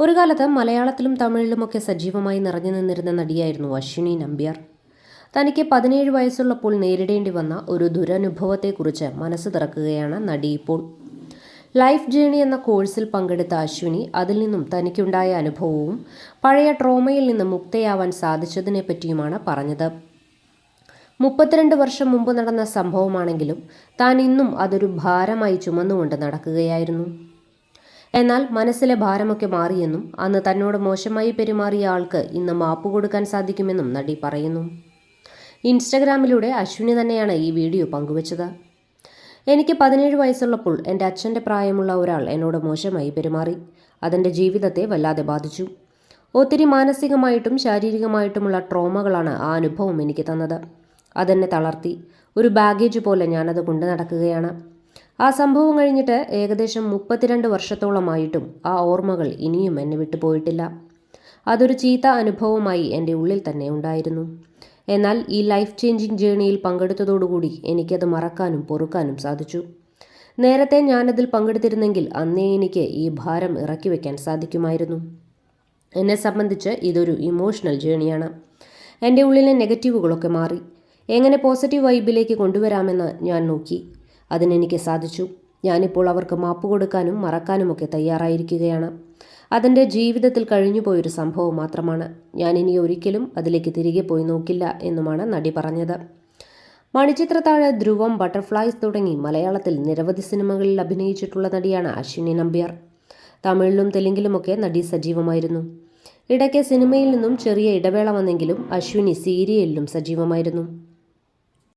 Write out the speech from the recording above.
ഒരു കാലത്ത് മലയാളത്തിലും തമിഴിലുമൊക്കെ സജീവമായി നിറഞ്ഞു നിന്നിരുന്ന നടിയായിരുന്നു അശ്വിനി നമ്പ്യാർ. തനിക്ക് പതിനേഴ് വയസ്സുള്ളപ്പോൾ നേരിടേണ്ടി വന്ന ഒരു ദുരനുഭവത്തെക്കുറിച്ച് മനസ്സ് തുറക്കുകയാണ് നടി ഇപ്പോൾ. ലൈഫ് ജേണി എന്ന കോഴ്സിൽ പങ്കെടുത്ത അശ്വിനി അതിൽ നിന്നും തനിക്കുണ്ടായ അനുഭവവും പഴയ ട്രോമയിൽ നിന്ന് മുക്തയാവാൻ സാധിച്ചതിനെ പറ്റിയുമാണ് പറഞ്ഞത്. മുപ്പത്തിരണ്ട് വർഷം മുമ്പ് നടന്ന സംഭവമാണെങ്കിലും താൻ ഇന്നും അതൊരു ഭാരമായി ചുമന്നുകൊണ്ട് നടക്കുകയായിരുന്നു. എന്നാൽ മനസ്സിലെ ഭാരമൊക്കെ മാറിയെന്നും അന്ന് തന്നോട് മോശമായി പെരുമാറിയ ആൾക്ക് ഇന്ന് മാപ്പ് കൊടുക്കാൻ സാധിക്കുമെന്നും നടി പറയുന്നു. ഇൻസ്റ്റഗ്രാമിലൂടെ അശ്വിനി തന്നെയാണ് ഈ വീഡിയോ പങ്കുവച്ചത്. എനിക്ക് പതിനേഴ് വയസ്സുള്ളപ്പോൾ എന്റെ അച്ഛന്റെ പ്രായമുള്ള ഒരാൾ എന്നോട് മോശമായി പെരുമാറി. അതെന്റെ ജീവിതത്തെ വല്ലാതെ ബാധിച്ചു. ഒത്തിരി മാനസികമായിട്ടും ശാരീരികമായിട്ടുമുള്ള ട്രോമകളാണ് ആ അനുഭവം എനിക്ക് തന്നത്. അതെന്നെ തളർത്തി. ഒരു ബാഗേജ് പോലെ ഞാനത് കൊണ്ടു നടക്കുകയാണ്. ആ സംഭവം കഴിഞ്ഞിട്ട് ഏകദേശം മുപ്പത്തിരണ്ട് വർഷത്തോളമായിട്ടും ആ ഓർമ്മകൾ ഇനിയും എന്നെ വിട്ടുപോയിട്ടില്ല അതൊരു ചീത്ത അനുഭവമായി എന്റെ ഉള്ളിൽ തന്നെ ഉണ്ടായിരുന്നു. എന്നാൽ ഈ ലൈഫ് ചേഞ്ചിങ് ജേണിയിൽ പങ്കെടുത്തതോടുകൂടി എനിക്കത് മറക്കാനും പൊറുക്കാനും സാധിച്ചു. നേരത്തെ ഞാനതിൽ പങ്കെടുത്തിരുന്നെങ്കിൽ അന്നേ എനിക്ക് ഈ ഭാരം ഇറക്കി വയ്ക്കാൻ സാധിക്കുമായിരുന്നു. എന്നെ സംബന്ധിച്ച് ഇതൊരു ഇമോഷണൽ ജേണിയാണ് എന്റെ ഉള്ളിലെ നെഗറ്റീവുകളൊക്കെ മാറി. എങ്ങനെ പോസിറ്റീവ് വൈബിലേക്ക് കൊണ്ടുവരാമെന്ന് ഞാൻ നോക്കി. അതിനെനിക്ക് സാധിച്ചു. ഞാനിപ്പോൾ അവർക്ക് മാപ്പ് കൊടുക്കാനും മറക്കാനുമൊക്കെ തയ്യാറായിരിക്കുകയാണ്. അതെന്റെ ജീവിതത്തിൽ കഴിഞ്ഞുപോയൊരു സംഭവം മാത്രമാണ്. ഞാൻ ഇനി ഒരിക്കലും അതിലേക്ക് തിരികെ പോയി നോക്കില്ല എന്നുമാണ് നടി പറഞ്ഞത്. മണിച്ചിത്രത്താഴ് ധ്രുവം ബട്ടർഫ്ലൈസ് തുടങ്ങി മലയാളത്തിൽ നിരവധി സിനിമകളിൽ അഭിനയിച്ചിട്ടുള്ള നടിയാണ് അശ്വിനി നമ്പ്യാർ. തമിഴിലും തെലുങ്കിലുമൊക്കെ നടി സജീവമായിരുന്നു. ഇടയ്ക്ക് സിനിമയിൽ നിന്നും ചെറിയ ഇടവേള വന്നെങ്കിലും അശ്വിനി സീരിയലിലും സജീവമായിരുന്നു.